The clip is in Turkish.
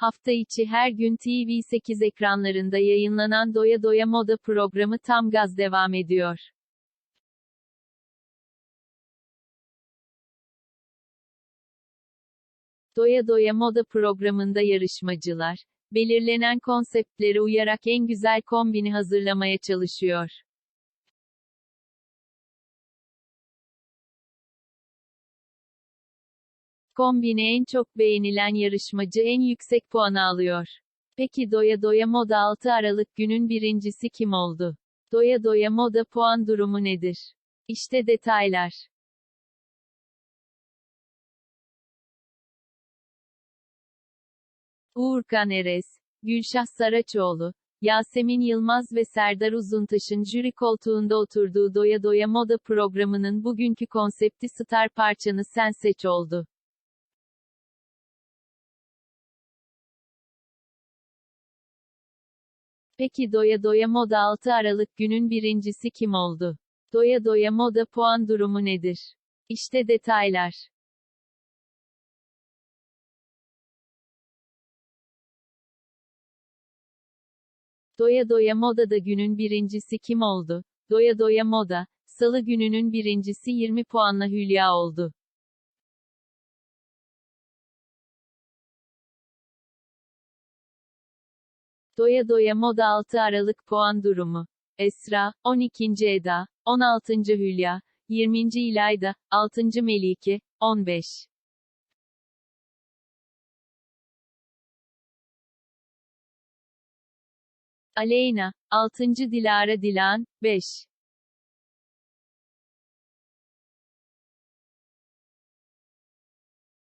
Hafta içi her gün TV8 ekranlarında yayınlanan Doya Doya Moda programı tam gaz devam ediyor. Doya Doya Moda programında yarışmacılar, belirlenen konseptlere uyarak en güzel kombini hazırlamaya çalışıyor. Kombini en çok beğenilen yarışmacı en yüksek puanı alıyor. Peki Doya Doya Moda 6 Aralık günün birincisi kim oldu? Doya Doya Moda puan durumu nedir? İşte detaylar. Uğurkan Erez, Gülşah Saraçoğlu, Yasemin Yılmaz ve Serdar Uzuntaş'ın jüri koltuğunda oturduğu Doya Doya Moda programının bugünkü konsepti Star parçanı Sen Seç oldu. Peki Doya Doya Moda 6 Aralık günün birincisi kim oldu? Doya Doya Moda puan durumu nedir? İşte detaylar. Doya Doya Moda'da günün birincisi kim oldu? Doya Doya Moda, Salı gününün birincisi 20 puanla Hülya oldu. Doya Doya Moda 6 Aralık puan durumu. Esra, 12. Eda, 16. Hülya, 20. İlayda, 6. Melike, 15. Aleyna, 6. Dilara Dilan, 5.